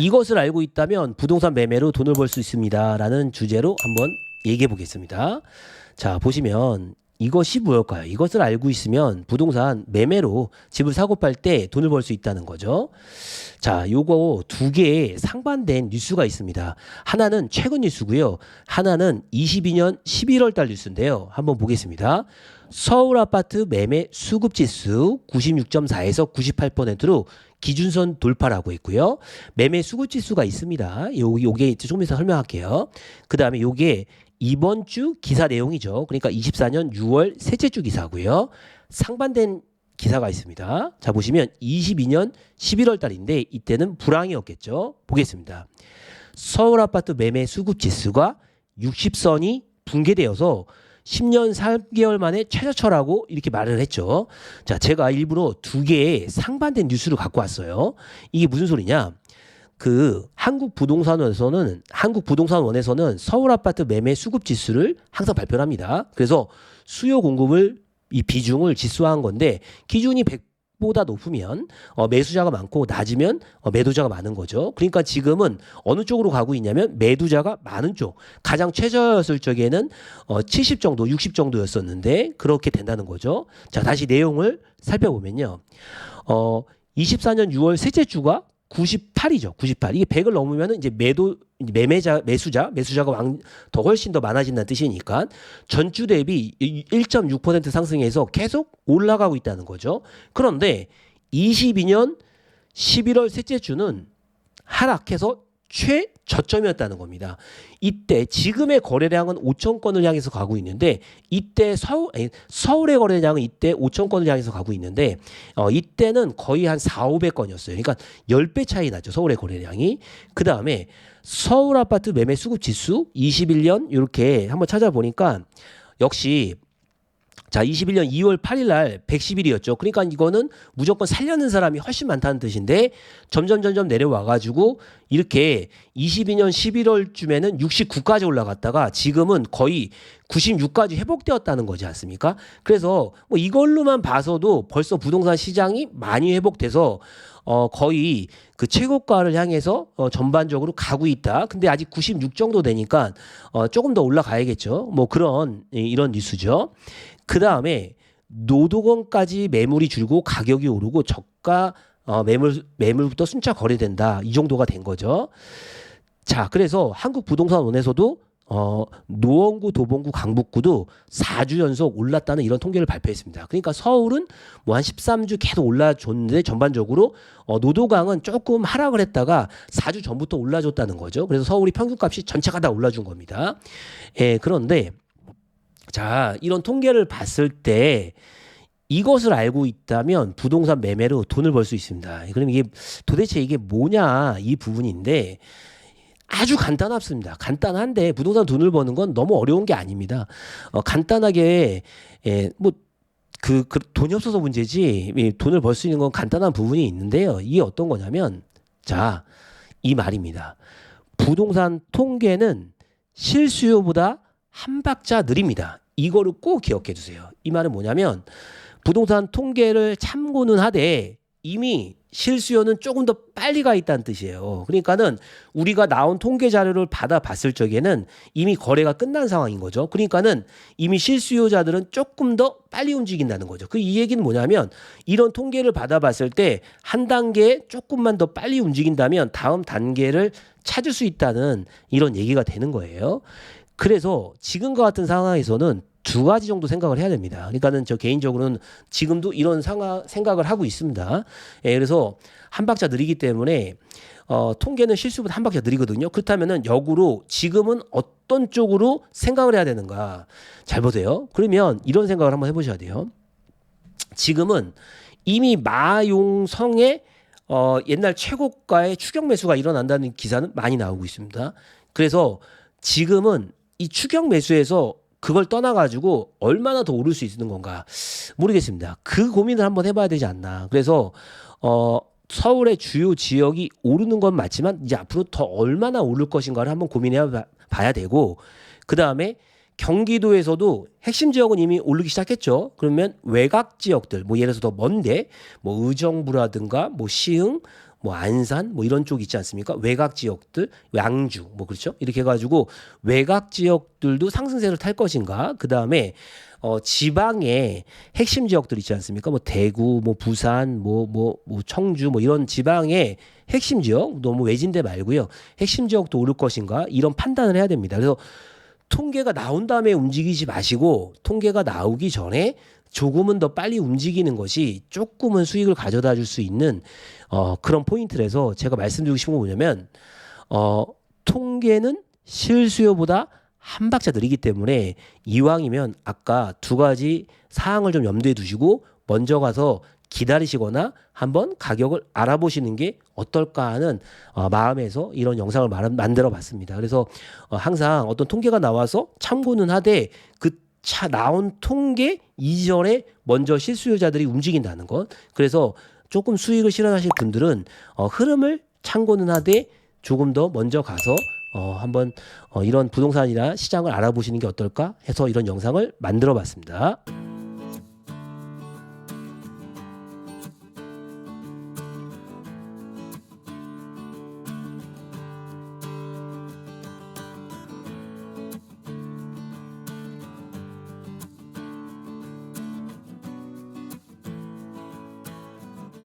이것을 알고 있다면 부동산 매매로 돈을 벌 수 있습니다라는 주제로 한번 얘기해 보겠습니다. 자, 보시면 이것이 무엇일까요? 이것을 알고 있으면 부동산 매매로 집을 사고 팔 때 돈을 벌 수 있다는 거죠. 자, 요거 두 개의 상반된 뉴스가 있습니다. 하나는 최근 뉴스고요. 하나는 22년 11월 달 뉴스인데요. 한번 보겠습니다. 서울 아파트 매매 수급 지수 96.4에서 98%로 기준선 돌파라고 있고요. 매매 수급 지수가 있습니다. 요 요게 조금 이따 설명할게요. 그 다음에 요게 이번 주 기사 내용이죠. 그러니까 24년 6월 셋째 주 기사고요. 상반된 기사가 있습니다. 자 보시면 22년 11월 달인데 이때는 불황이었겠죠. 보겠습니다. 서울 아파트 매매 수급 지수가 60선이 붕괴되어서 10년 3개월 만에 최저쳐라고 이렇게 말을 했죠. 자, 제가 일부러 두 개의 상반된 뉴스를 갖고 왔어요. 이게 무슨 소리냐? 그 한국 부동산원에서는 한국 부동산원에서는 서울 아파트 매매 수급 지수를 항상 발표를 합니다. 그래서 수요 공급을 이 비중을 지수화한 건데 기준이 100 보다 높으면 어, 매수자가 많고 낮으면 어, 매도자가 많은 거죠. 그러니까 지금은 어느 쪽으로 가고 있냐면 매도자가 많은 쪽. 가장 최저였을 적에는 어, 70 정도, 60 정도였었는데 그렇게 된다는 거죠. 자, 다시 내용을 살펴보면요. 어, 24년 6월 셋째 주가 98이죠. 98. 이게 100을 넘으면 이제 매도 매매자 매수자 매수자가 왕, 더 훨씬 더 많아진다는 뜻이니까 전주 대비 1.6% 상승해서 계속 올라가고 있다는 거죠. 그런데 22년 11월 셋째 주는 하락해서 최저점이었다는 겁니다. 이때 지금의 거래량은 5천 건을 향해서 가고 있는데 이때 서울 아니, 서울의 거래량은 이때 5천 건을 향해서 가고 있는데 어, 이때는 거의 한 4, 500건이었어요. 그러니까 10배 차이 나죠. 서울의 거래량이. 그다음에 서울 아파트 매매 수급 지수 21년 이렇게 한번 찾아보니까 역시 자, 21년 2월 8일 날 110일이었죠. 그러니까 이거는 무조건 살려는 사람이 훨씬 많다는 뜻인데 점점 점점 내려와 가지고 이렇게 22년 11월쯤에는 69까지 올라갔다가 지금은 거의 96까지 회복되었다는 거지 않습니까? 그래서 뭐 이걸로만 봐서도 벌써 부동산 시장이 많이 회복돼서 어 거의 그 최고가를 향해서 어 전반적으로 가고 있다. 근데 아직 96 정도 되니까 어 조금 더 올라가야겠죠. 뭐 그런 이- 이런 뉴스죠. 그 다음에 노동원까지 매물이 줄고 가격이 오르고 저가 어, 매물 매물부터 순차 거래된다 이 정도가 된 거죠. 자, 그래서 한국 부동산원에서도 어, 노원구, 도봉구, 강북구도 4주 연속 올랐다는 이런 통계를 발표했습니다. 그러니까 서울은 뭐 한 13주 계속 올라줬는데 전반적으로 어, 노도강은 조금 하락을 했다가 4주 전부터 올라줬다는 거죠. 그래서 서울이 평균값이 전체가 다 올라준 겁니다. 예, 그런데 자, 이런 통계를 봤을 때 이것을 알고 있다면 부동산 매매로 돈을 벌 수 있습니다. 그럼 이게 도대체 이게 뭐냐 이 부분인데 아주 간단합니다. 간단한데 부동산 돈을 버는 건 너무 어려운 게 아닙니다. 어, 간단하게 예, 뭐 그 그 돈이 없어서 문제지 이 돈을 벌 수 있는 건 간단한 부분이 있는데요. 이게 어떤 거냐면 자, 이 말입니다. 부동산 통계는 실수요보다 한 박자 느립니다. 이거를 꼭 기억해 주세요. 이 말은 뭐냐면 부동산 통계를 참고는 하되 이미 실수요는 조금 더 빨리 가 있다는 뜻이에요. 그러니까는 우리가 나온 통계 자료를 받아 봤을 적에는 이미 거래가 끝난 상황인 거죠. 그러니까는 이미 실수요자들은 조금 더 빨리 움직인다는 거죠. 그 이 얘기는 뭐냐면 이런 통계를 받아 봤을 때 한 단계 조금만 더 빨리 움직인다면 다음 단계를 찾을 수 있다는 이런 얘기가 되는 거예요. 그래서 지금과 같은 상황에서는 두 가지 정도 생각을 해야 됩니다. 그러니까는 저 개인적으로는 지금도 이런 상황 생각을 하고 있습니다. 예, 그래서 한 박자 느리기 때문에 어, 통계는 실수보다 한 박자 느리거든요. 그렇다면은 역으로 지금은 어떤 쪽으로 생각을 해야 되는가? 잘 보세요. 그러면 이런 생각을 한번 해보셔야 돼요. 지금은 이미 마용성의 어, 옛날 최고가의 추격 매수가 일어난다는 기사는 많이 나오고 있습니다. 그래서 지금은 이 추격 매수에서 그걸 떠나가지고 얼마나 더 오를 수 있는 건가 모르겠습니다. 그 고민을 한번 해봐야 되지 않나. 그래서 어 서울의 주요 지역이 오르는 건 맞지만 이제 앞으로 더 얼마나 오를 것인가를 한번 고민해 봐야 되고 그 다음에 경기도에서도 핵심 지역은 이미 오르기 시작했죠. 그러면 외곽 지역들, 뭐 예를 들어서 더 먼데, 뭐 의정부라든가, 뭐 시흥, 뭐 안산 뭐 이런 쪽 있지 않습니까? 외곽 지역들, 양주 뭐 그렇죠? 이렇게 해 가지고 외곽 지역들도 상승세를 탈 것인가? 그 다음에 어 지방의 핵심 지역들 있지 않습니까? 뭐 대구, 뭐 부산, 뭐 뭐 뭐 청주 뭐 이런 지방의 핵심 지역 너무 외진데 말고요. 핵심 지역도 오를 것인가? 이런 판단을 해야 됩니다. 그래서 통계가 나온 다음에 움직이지 마시고 통계가 나오기 전에 조금은 더 빨리 움직이는 것이 조금은 수익을 가져다 줄 수 있는 어, 그런 포인트라서 제가 말씀드리고 싶은 건 뭐냐면 어, 통계는 실수요보다 한 박자 느리기 때문에 이왕이면 아까 두 가지 사항을 좀 염두에 두시고 먼저 가서 기다리시거나 한번 가격을 알아보시는 게 어떨까 하는 어, 마음에서 이런 영상을 말- 만들어 봤습니다. 그래서 어, 항상 어떤 통계가 나와서 참고는 하되 그 차 나온 통계 이전에 먼저 실수요자들이 움직인다는 것. 그래서 조금 수익을 실현하실 분들은 어, 흐름을 참고는 하되 조금 더 먼저 가서 어, 한번 어, 이런 부동산이나 시장을 알아보시는 게 어떨까 해서 이런 영상을 만들어 봤습니다.